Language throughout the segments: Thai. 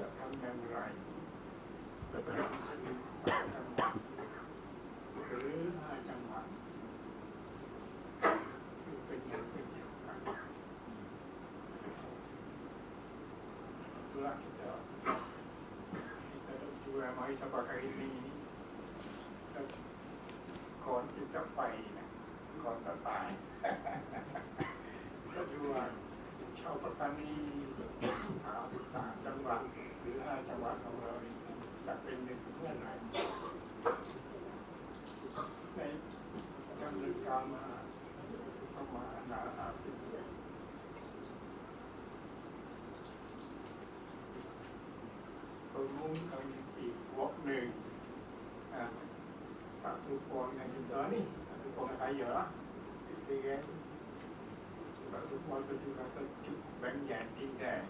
จะทำอย่างไรจะเป็นสามจังหวัดหรือห้าจังหวัดคือเป็นอย่างเป็นเดียวกัน Itulah kita kita juga mai sebagai ini kon kita ไปนะก่อนจะตายก็ดูว่าชาวปัตตานีสามสามจังหวัดหรือห้าจังหวัดของเรานี่จะเป็นหนึ่งเพื่อนไหนในดำเนินการมาเข้ามาหนาอาเป็น ตัวมุ้งเขาอีกวอกหนึ่งอ่าปากสุพรในยุคนี้สุพรใครเยอะที่แก Pak Sukma tu juga sejuk banyak tinggal.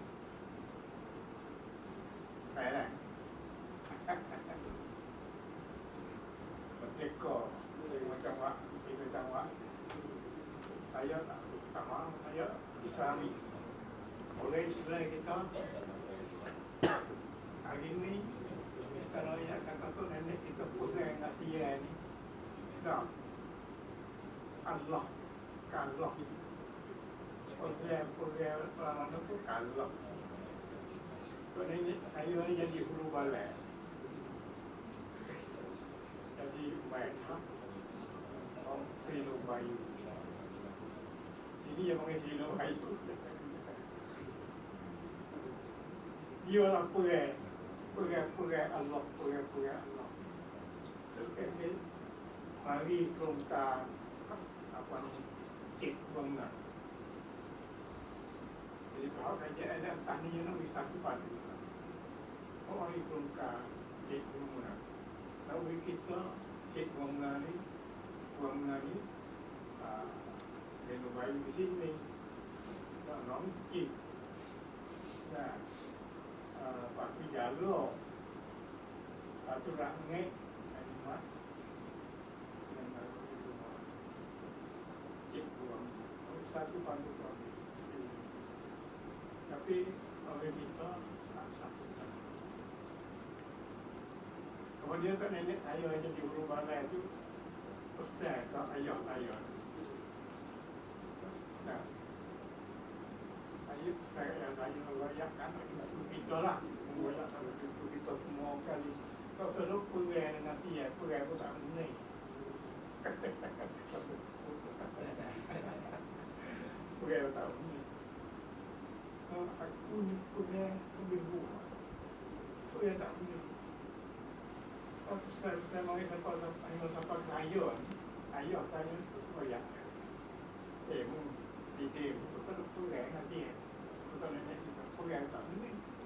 Baik tak? Merdeka macam wak, kita macam wak. Saya tak, tak mahu, saya Islami. Oleh Islam kita, hari ni, kalau yang kata tu nenek kita pegang nasihat ni. Tak. Allah, kalah program-program pelaman itu kalau Kau ini saya ni jadi guru balik Jadi mereka Om Sri Bayu Ini yang panggil Sri Bayu dia orang pun Pegang-pegang Allah Pegang-pegang Allah Jadi Mari kelongkar Apa ni Cik bangunan jadi kalau kerajaan ada tani yang bisa cepat orang itu kan cek rumah tapi kita cek rumah ni rumah ni dengan bayi di sini tak nom cik nah pak pijalo satu rangai ada mat cek rumah satu pandu rumah tapi oleh kita tak satu Kemudian tak nenek saya yang di Ulu Balai itu Pesan ke ayah saya Nah Ayah saya yang saya mengayakkan Kita lah Mengayakkan itu kita semua kali Kau selalu perai dengan siap Perai pun tak mengenai Perai pun tak mengenai aku ni punya kebingung. Tu yang tak punya. Oh, saya saya mau sampai sampai mau sampai ayo, ayo saya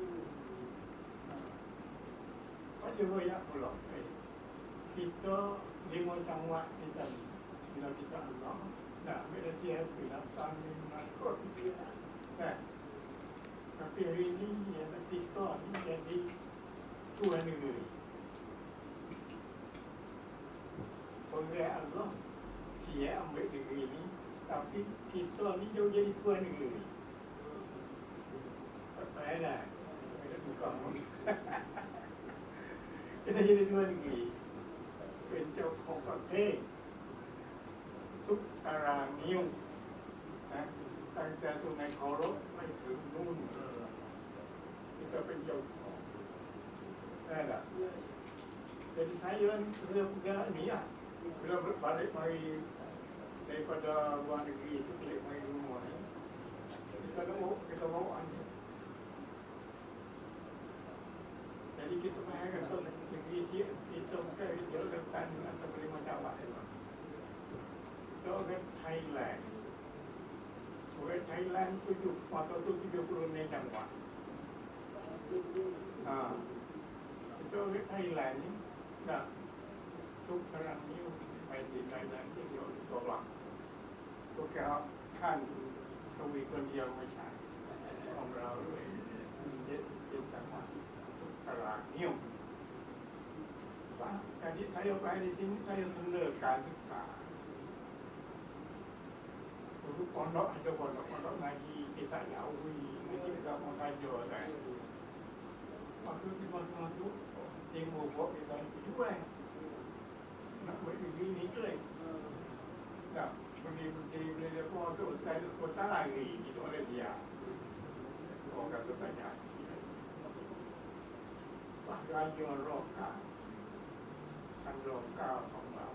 tu ya. Eh, mu di di tu tu tu yang nanti. Tu tu nanti tu yang tak ni. Kau juga ya pula. Kita lima jangwa kita bila kita Allah. Nah, bila siapa bila sambil nak kita. Nah, tapi hari ini yang kita ni jadi tuan negeri. Oleh Allah, dia ambil negeri ini, tapi kita ni jauh jadi tuan negeri. Apa ada? Bukan. ได้เงื่อนมีเป็นเจ้าของประเทศ ทุกตารางนิ้วนะตั้งแต่สุนัยขอรถไม่ถึงนู่นนี่ก็เป็นเจ้าของนั่นแหละเป็นไทยเยอะเรื่องเยอนี้อะเราบริบาล daripada luar negeri itu pelik main rumah ya. Kita mau kita นี้ anda. Jadi kita bayangkan main kata negeri dia kita bukan kita letak atau boleh macam apa itu kan Thailand โดยไทยแลนด์ก็อยู่มาตั แต่ที่ใช้เอาไปในทิ้งใช้เสนอการศึกษาทุกคนเนาะทุกคนเนาะคนเนาะนายีปิสายาววีนี่ที่เราคนไทยเยอะเลยมาคือที่มานมันทุกเต็มหมู่พวกปิสายด้วยนักวิทย์นี้เลยนะมันนี้ในดีเลยแล้วก็สนใจคนตาลายนี่ที่ตัวเรียนของการศึกษาการเยอะรอบกาย orang kata banyak bahkan yang roka kan roka ของเรา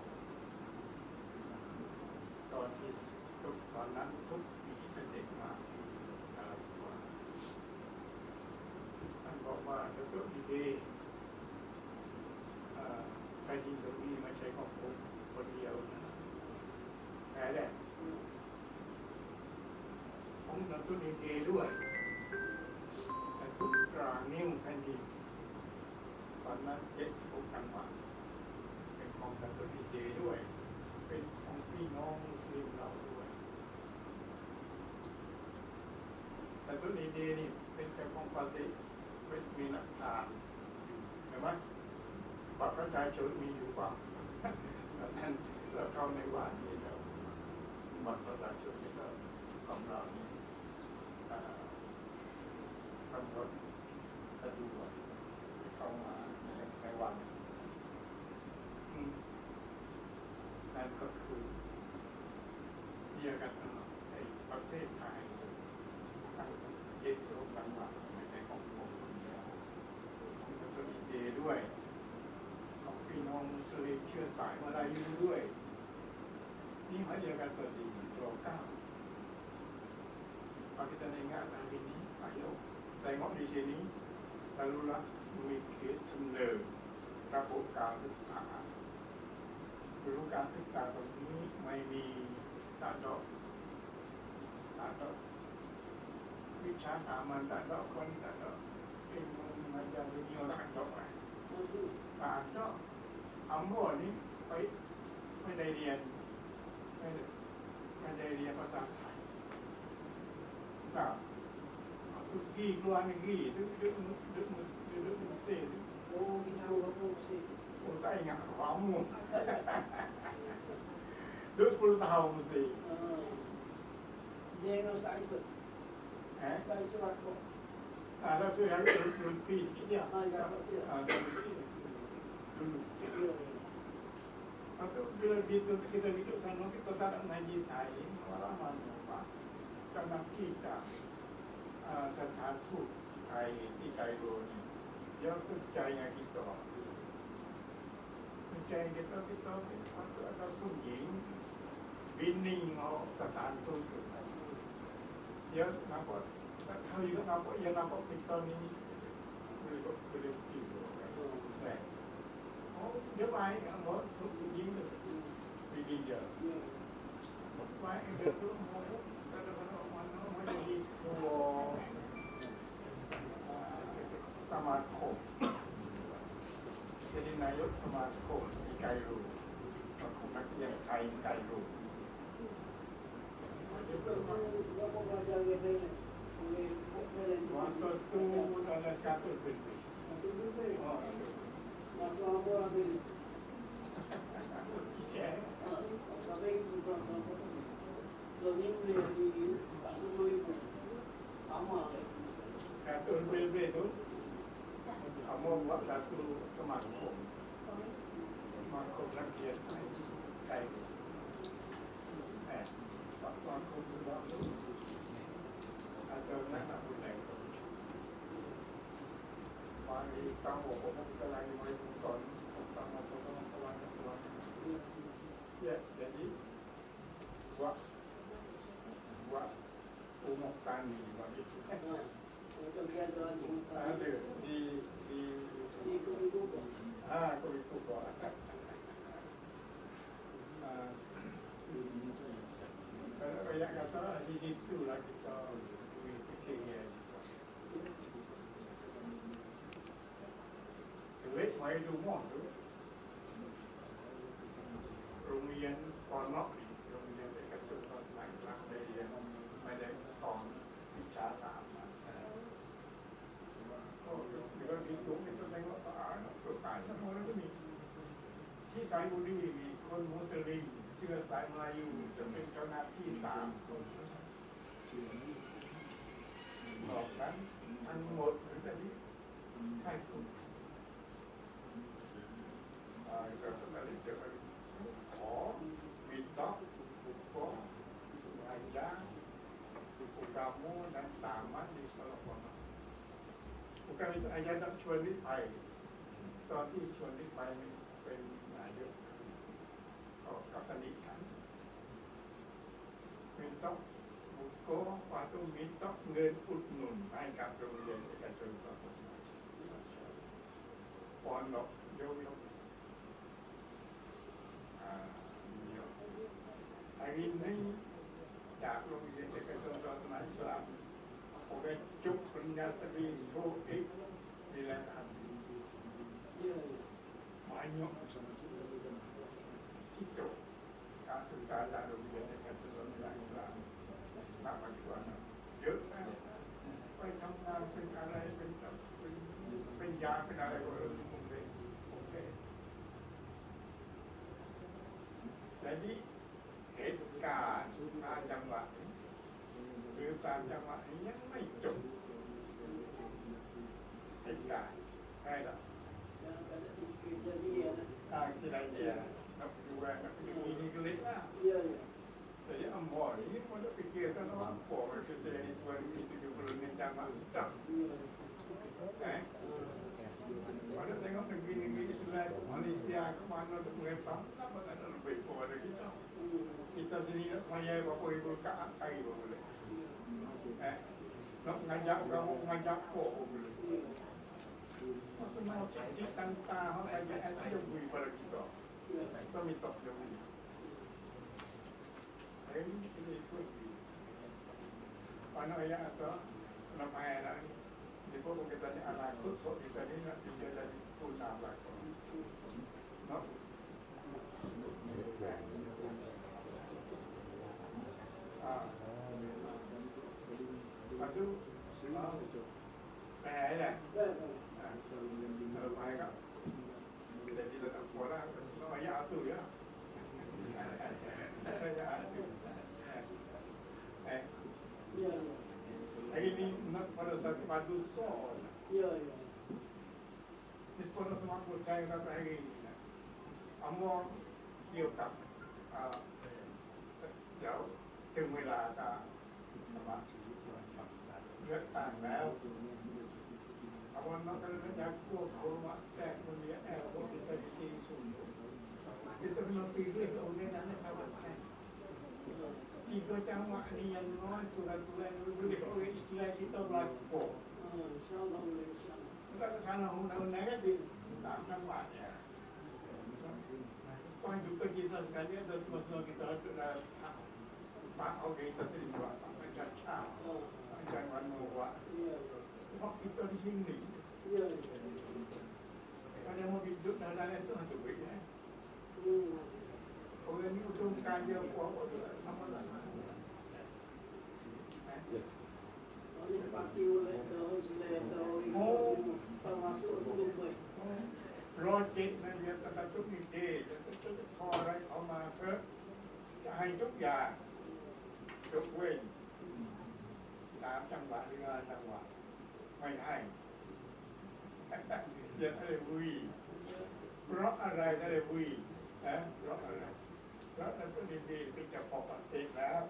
ตอนที่ทุกตอนนั้นทุกปีเสด็จมาอะไรว่าท่านบอกว่าจะต้องดีๆเอ่อแผ่นดินตรงนี้ไม่ใช่ของผมคนเดียวนะแต่แหละผมนับตัวดีด้วยแต่ทุกกลางนิ้วแผ่นดินตอนนั้นเจ็ดสิบหกจังหวัด ของนับตัวดีๆด้วย เป็นของพี่น้องมุสลิมเราด้วยแต่ตัวนี้ดีนี่เป็นแต่ของปฏิไม่มีหลักฐานอยู่เห็นไหมบัตรประชาชนมีอยู่เปล่าแล้วนั่นเราเข้าในวัดนี่เราบัตรประชาชนนี่เราของเรานี่เอ่อกำหนดสะดวกเข้ามาในในวันอืมนั่นก็คือเรียกกันในประเทศไทย ทั้งเจ็ดโลกต่างๆในของผมคนเดียวของมุสลิมเดย์ด้วย ของพี่น้องมุสลิมเชื้อสายมาลายูด้วย นี่หมายถึงการเปิดดีโลกเก้า ปากิสถานงาน hari ini ayo tengok di sini lalulah memikir sumber ระบบการศึกษารู้การศึกษาตรงนี้ไม่มีตาดอกตาดอกวิชาสามัญแต่ละคนแต่ละเป็นมันจะมีโอกาสต่อไปอ่านก็เอาหม้อนี้ไปไม่ได้เรียนไม่ได้ไม่ได้เรียนภาษาไทยก็ เอาทุกที่กลัวนี่กี่ดึกดึกดึกมุสดึกดึกมุสลิม Oh, binaw ka po kasi. โอ้ใส่งานความมุดึกปุ่นเท้ามุสลิม Ah, Hindi nga sa isa. ฮะ Sa isa lang po. อ่าแล้วช่วยให้รุ่นพี่เนี่ย Ah, dapat yun. อ่ารุ่นพี่รุ่น Yun. Atau bila gitu kita hidup sana kita tak nak ngaji Thai malah mana karena kita uh, สถานทูตไทยที่ไคโรนี่ยังสนใจงาน kita สนใจ kita kita เป็นคนเราผู้หญิงบินนิ่งเอาสถานทูตไหนเยอะนะพอถ้าอยู่นะพอยังนะพอเป็นตอนนี้บริบทบริบทที่อยู่ไหน Oh, dia baik kan, mau begini tu. Begini je. Yun. Baik dia tu mau kadang-kadang mana mau jadi ketua ah, สมาคม jadi nayuk สมาคมที่ไกรูสมาคมนักเรียนไทยไกรู Ito, wala po ba dyan kasi may pwede Masa tu ada satu benda. Oh, Mas mga po natin. Ije. Ah, Satu BB tu sama buat satu semangkuk. Semangkuk lagi yang kain. Eh, tak semangkuk juga tu. Ada nak nak gulai. Pagi tahu, kalau kita lagi boleh umum tani begitu. Ah, Ito ginagawa niyo. Ada di di Hindi ko ito po. ah kau itu kau. Ah, kalau kayak kata di situ lah kita fikirnya. Duit mai rumah tu. โรงเรียนปอนอกนี่โรงเรียนเอกชนตอนหลังหลังได้เรียนไม่ได้สอนวิชาสามอะเออก็เดี๋ยวมีสูงเป็นต้นไม้ก็อ่านก็อ่านทั้งหมดแล้วก็มี สายบุรีมีคนมุสลิมเชื่อสายมาอยู่จะเป็นเจ้าหน้าที่สามคนบอกกันทั้งหมดหรือแบบนี้ใช่คุณกับสมาชิกจะไปขอมีต๊อกขออาจารย์ kamu dan taman di sekolah formal. Bukan itu ajaran dan cuan lipai. Tapi cuan lipai ini เป็นนายกเขากับสนิทกัน minta buku waktu minta เงินอุดหนุนให้กับโรงเรียนเอกชนสองปอนดอกยกยกอ่าเยอะไอ้นี่จากโรงเรียนเอกชนศาสนาอิสลามผมได้จุกปริญญาตรีโทอีกดีแล้วครับ Iya, iya. Banyak kita การศึกษาจากโรงเรียนในการศึกษาในอิสลามมากปัจจุบันเยอะนะไปทำงานเป็นอะไรเป็นเป็นเป็นยาเป็นอะไรก็เออผมเป็นผมเป็นแต่นี้เหตุการณ์มาจังหวะหรือตามจังหวะนี้ยังไม่จบเหตุการณ์ใช่หรอ Yang ada di kejadian. ทางที่ไร เนี่ยนับดูว่านับดู ini gelik lah. Iya, iya. Jadi amor ini mau fikirkan apa kita jadi tuan itu juga belum jamaah kita. Iya. Eh, pada tengok negeri-negeri Islam Malaysia ke mana tu mereka apa tak ada lebih kepada kita. Hmm. Kita sendiri nak saya berapa ribu kat kali boleh. Eh, nak ngajak kamu ngajak kok boleh. Iya. Semua cik tantang orang ajak itu beri pada kita. Iya. Kita minta dia beri. Ini kita ikut. Mana ayat atau nama ayat ni? Di bawah kita ni anak tu, so kita ni nak dia jadi punah lah. No? Ah. Lepas tu, ah, ayat dah. Baik, baik. 192 oldu. Yok yok. Biz konusuna kurtayla da ilgili. Ama yok tak. Yok. ถึงเวลาก็สมาธิเลือกตั้งแล้วอาวันนั้นก็เลยอยากพวกเขามาแจกคนเนี้ยแอบพวกที่ใส่ซีสูงที่จะเป็นปีเรียกเอา tiga tamak ni yang nol surat tulen lebih orang istilah kita berlaku. Ah, insyaallah boleh insyaallah. Kita ke sana hukum dan ada kan, tak akan buat ya. Kau yang jumpa kisah sekali ada semua kita ada pak ah, okay kita sering buat apa caca ah, jangan mewah. Ya, ya. Pak kita di sini. Ya, Kalau mau hidup dalam itu hancur ya. 嗯。Mm. Orang ni untuk kaya apa-apa sudah sama lama. Oleh parti oleh tahu selain tahu Oh. termasuk belum baik. รอเจ็ดนั่นเรียนตั้งแต่ทุกนิเทศขออะไรเอามาเพื่อจะให้ทุกอย่างยกเว้นสามจังหวะหรือห้าจังหวะไม่ให้อย่าอะไรวุ้ยเพราะอะไรอะไรวุ้ยนะเพราะอะไร เพราะนั้นก็ดีๆเป็นจะปกติแล้ว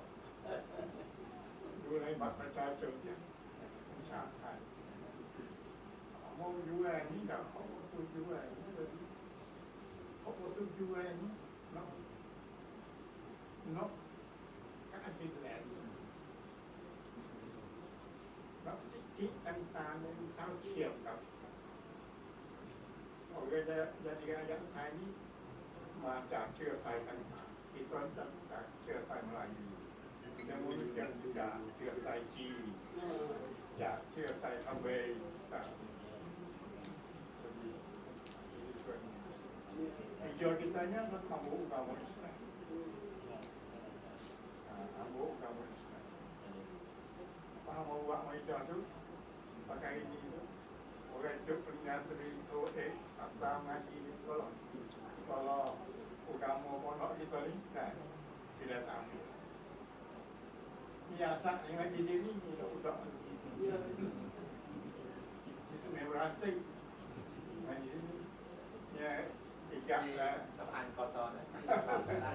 ดูในบัตรประชาชนเนี่ยชาติไทย mau UN ni dah kau masuk UN ni tadi kau masuk UN ni no no kan ada jelas no สิทธิต่างๆมันเท่าเทียมกับโอเคจะจะดีกันยังไทยนี้มาจากเชื้อไฟต่างๆ สตว์จากเชื่อสายมาลายูจากมนุษย์จากเชื่อสายจีจากเชื่อสายอเวจากไอ้จอกิตาเนี่ยมันทำบุญกับมนุษย์นะทำบุญกับมนุษย์นะป้ามาว่าไม่จอดทุประกายนี้ orang itu penyantri itu eh asrama di sekolah sekolah Kalau kamu pondok kita ni, kan tidak tahu. Biasa yang lagi sini, udah Iya. itu memang rasa อันนี้เนี่ยอีกอย่างนะสะพานกอตอนะที่ได้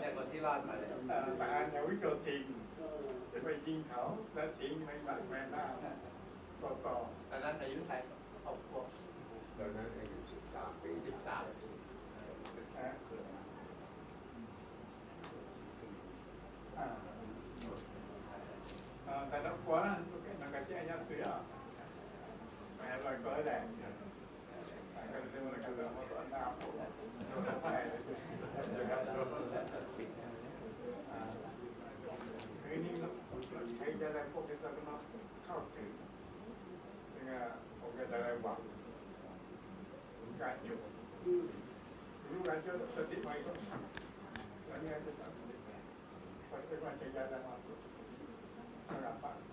เนี่ยคนที่รอดมาเลยเอ่อทหารอย่าวิโรจน์จริงเออจะไปยิงเขาแล้วทิ้งไม่หมักแม่น้ำต่อต่อตอนนั้นอายุไทยครอบครัวตอนนั้นอายุสิบสามปี สิบสาม นะอ่าอ่าแต่ละคนนั่นก็แจ้งยัดเสือแม่ลอยก็แดงก็เรีย กว่ากันแล้วว่าน้ำผมไปคือนี่ใช้จะได้พวกที่จะต้องเข้าถึงซึ่งผมก็จะได้หวังการอยู่อืมรู้การเจอสติใหม่ก็ทำแล้วเนี่ยจะทำพอเป็นวันจะยายได้มาสุดนางปะนางงาน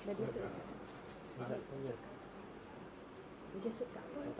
dah biasa dah biasa tak apa?